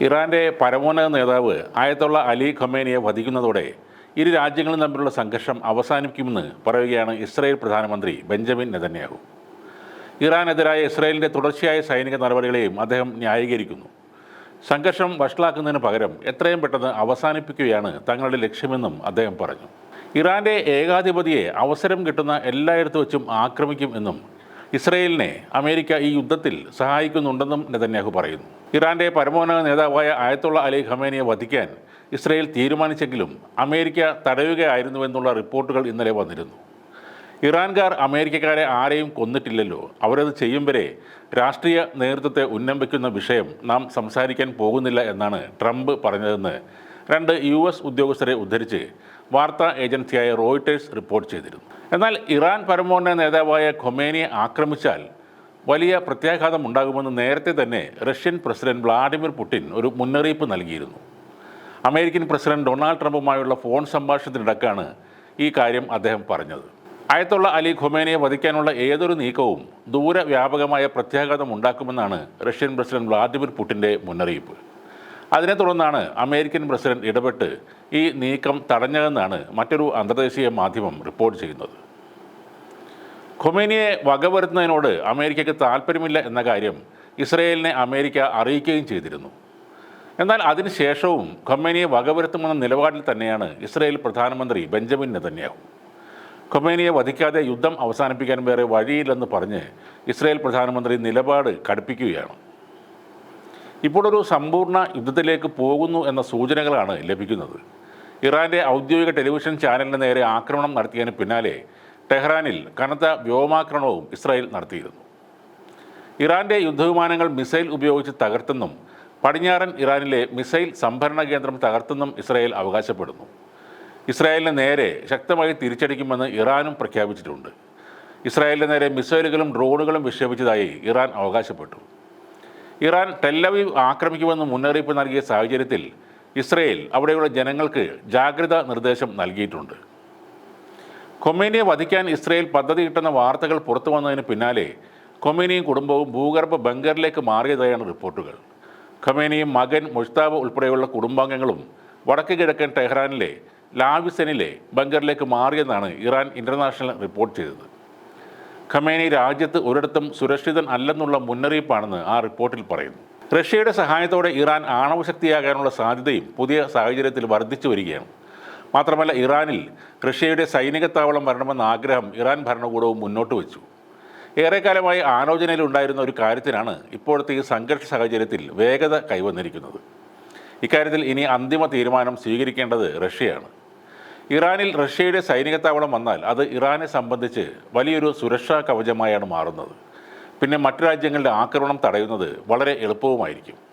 ഇറാന്റെ പരമോന്നത നേതാവ് ആയത്തുള്ള അലി ഖമേനിയെ വധിക്കുന്നതോടെ ഇരു രാജ്യങ്ങളും തമ്മിലുള്ള സംഘർഷം അവസാനിക്കുമെന്ന് പറയുകയാണ് ഇസ്രായേൽ പ്രധാനമന്ത്രി ബെഞ്ചമിൻ നെതന്യാഹു. ഇറാനെതിരായ ഇസ്രായേലിന്റെ തുടർച്ചയായ സൈനിക നടപടികളെയും അദ്ദേഹം ന്യായീകരിക്കുന്നു. സംഘർഷം വഷളാക്കുന്നതിന് പകരം എത്രയും പെട്ടെന്ന് അവസാനിപ്പിക്കുകയാണ് തങ്ങളുടെ ലക്ഷ്യമെന്നും അദ്ദേഹം പറഞ്ഞു. ഇറാന്റെ ഏകാധിപതിയെ അവസരം കിട്ടുന്ന എല്ലായിടത്തു വച്ചും ആക്രമിക്കും എന്നും ഇസ്രയേലിനെ അമേരിക്ക ഈ യുദ്ധത്തിൽ സഹായിക്കുന്നുണ്ടെന്നും നെതന്യാഹു പറയുന്നു. ഇറാന്റെ പരമോന്നത നേതാവായ ആയത്തുള്ള അലി ഖമേനിയെ വധിക്കാൻ ഇസ്രയേൽ തീരുമാനിച്ചെങ്കിലും അമേരിക്ക തടയുകയായിരുന്നുവെന്നുള്ള റിപ്പോർട്ടുകൾ ഇന്നലെ വന്നിരുന്നു. ഇറാൻകാർ അമേരിക്കക്കാരെ ആരെയും കൊന്നിട്ടില്ലല്ലോ. അവരത് ചെയ്യും വരെ രാഷ്ട്രീയ നേതൃത്വത്തെ ഉന്നംബിക്കുന്ന വിഷയം നാം സംസാരിക്കാൻ പോകുന്നില്ല എന്നാണ് ട്രംപ് പറഞ്ഞതെന്ന് രണ്ട് യു എസ് ഉദ്യോഗസ്ഥരെ ഉദ്ധരിച്ച് വാർത്താ ഏജൻസിയായ റോയിട്ടേഴ്സ് റിപ്പോർട്ട് ചെയ്തിരുന്നു. എന്നാൽ ഇറാൻ പരമോന്നത നേതാവായ ഖൊമേനിയെ ആക്രമിച്ചാൽ വലിയ പ്രത്യാഘാതം ഉണ്ടാകുമെന്ന് നേരത്തെ തന്നെ റഷ്യൻ പ്രസിഡന്റ് വ്ളാഡിമിർ പുടിൻ ഒരു മുന്നറിയിപ്പ് നൽകിയിരുന്നു. അമേരിക്കൻ പ്രസിഡന്റ് ഡൊണാൾഡ് ട്രംപുമായുള്ള ഫോൺ സംഭാഷണത്തിനിടക്കാണ് ഈ കാര്യം അദ്ദേഹം പറഞ്ഞത്. അയത്തുള്ള അലി ഖൊമേനിയെ വധിക്കാനുള്ള ഏതൊരു നീക്കവും ദൂരവ്യാപകമായ പ്രത്യാഘാതം ഉണ്ടാക്കുമെന്നാണ് റഷ്യൻ പ്രസിഡന്റ് വ്ളാഡിമിർ പുടിന്റെ മുന്നറിയിപ്പ്. അതിനെ തുടർന്നാണ് അമേരിക്കൻ പ്രസിഡന്റ് ഇടപെട്ട് ഈ നീക്കം തടഞ്ഞതെന്നാണ് മറ്റൊരു അന്തർദേശീയ മാധ്യമം റിപ്പോർട്ട് ചെയ്യുന്നത്. ഖൊമേനിയെ വകവരുത്തുന്നതിനോട് അമേരിക്കയ്ക്ക് താല്പര്യമില്ല എന്ന കാര്യം ഇസ്രയേലിനെ അമേരിക്ക അറിയിക്കുകയും ചെയ്തിരുന്നു. എന്നാൽ അതിനുശേഷവും ഖൊമേനിയെ വകവരുത്തുമെന്ന നിലപാടിൽ തന്നെയാണ് ഇസ്രയേൽ പ്രധാനമന്ത്രി ബെഞ്ചമിൻ നെതന്യാഹു. ഖൊമേനിയെ വധിക്കാതെ യുദ്ധം അവസാനിപ്പിക്കാൻ വേറെ വഴിയില്ലെന്ന് പറഞ്ഞ് ഇസ്രയേൽ പ്രധാനമന്ത്രി നിലപാട് കടുപ്പിക്കുകയാണ്. ഇപ്പോഴൊരു സമ്പൂർണ യുദ്ധത്തിലേക്ക് പോകുന്നു എന്ന സൂചനകളാണ് ലഭിക്കുന്നത്. ഇറാന്റെ ഔദ്യോഗിക ടെലിവിഷൻ ചാനലിന് നേരെ ആക്രമണം നടത്തിയതിന് പിന്നാലെ ടെഹ്റാനിൽ കനത്ത വ്യോമാക്രമണവും ഇസ്രായേൽ നടത്തിയിരുന്നു. ഇറാന്റെ യുദ്ധവിമാനങ്ങൾ മിസൈൽ ഉപയോഗിച്ച് തകർത്തെന്നും പടിഞ്ഞാറൻ ഇറാനിലെ മിസൈൽ സംഭരണ കേന്ദ്രം തകർത്തെന്നും ഇസ്രായേൽ അവകാശപ്പെടുന്നു. ഇസ്രായേലിന് നേരെ ശക്തമായി തിരിച്ചടിക്കുമെന്ന് ഇറാനും പ്രഖ്യാപിച്ചിട്ടുണ്ട്. ഇസ്രായേലിന് നേരെ മിസൈലുകളും ഡ്രോണുകളും വിക്ഷേപിച്ചതായി ഇറാൻ അവകാശപ്പെട്ടു. ഇറാൻ ടെല്ലവീവ് ആക്രമിക്കുമെന്ന് മുന്നറിയിപ്പ് നൽകിയ സാഹചര്യത്തിൽ ഇസ്രയേൽ അവിടെയുള്ള ജനങ്ങൾക്ക് ജാഗ്രത നിർദ്ദേശം നൽകിയിട്ടുണ്ട്. കൊമേനിയെ വധിക്കാൻ ഇസ്രയേൽ പദ്ധതി കിട്ടുന്ന വാർത്തകൾ പുറത്തു വന്നതിന് പിന്നാലെ കൊമേനിയും കുടുംബവും ഭൂഗർഭ ബങ്കറിലേക്ക് മാറിയതായാണ് റിപ്പോർട്ടുകൾ. ഖമേനിയും മകൻ മുഷ്താബ് ഉൾപ്പെടെയുള്ള കുടുംബാംഗങ്ങളും വടക്ക് കിഴക്കൻ ടെഹ്റാനിലെ ലാവിസനിലെ ബങ്കറിലേക്ക് മാറിയെന്നാണ് ഇറാൻ ഇന്റർനാഷണൽ റിപ്പോർട്ട് ചെയ്തത്. ഖമേനി രാജ്യത്ത് ഒരിടത്തും സുരക്ഷിതൻ അല്ലെന്നുള്ള മുന്നറിയിപ്പാണെന്ന് ആ റിപ്പോർട്ടിൽ പറയുന്നു. റഷ്യയുടെ സഹായത്തോടെ ഇറാൻ ആണവശക്തിയാകാനുള്ള സാധ്യതയും പുതിയ സാഹചര്യത്തിൽ വർദ്ധിച്ചു വരികയാണ്. മാത്രമല്ല ഇറാനിൽ റഷ്യയുടെ സൈനിക താവളം വരണമെന്ന ആഗ്രഹം ഇറാൻ ഭരണകൂടവും മുന്നോട്ട് വെച്ചു. ഏറെക്കാലമായി ആലോചനയിലുണ്ടായിരുന്ന ഒരു കാര്യത്തിനാണ് ഇപ്പോഴത്തെ ഈ സംഘർഷ സാഹചര്യത്തിൽ വേഗത കൈവന്നിരിക്കുന്നത്. ഇക്കാര്യത്തിൽ ഇനി അന്തിമ തീരുമാനം സ്വീകരിക്കേണ്ടത് റഷ്യയാണ്. ഇറാനിൽ റഷ്യയുടെ സൈനിക താവളം വന്നാൽ അത് ഇറാനെ സംബന്ധിച്ച് വലിയൊരു സുരക്ഷാ കവചമായാണ് മാറുന്നത്. പിന്നെ മറ്റു രാജ്യങ്ങളുടെ ആക്രമണം തടയുന്നത് വളരെ എളുപ്പവുമായിരിക്കും.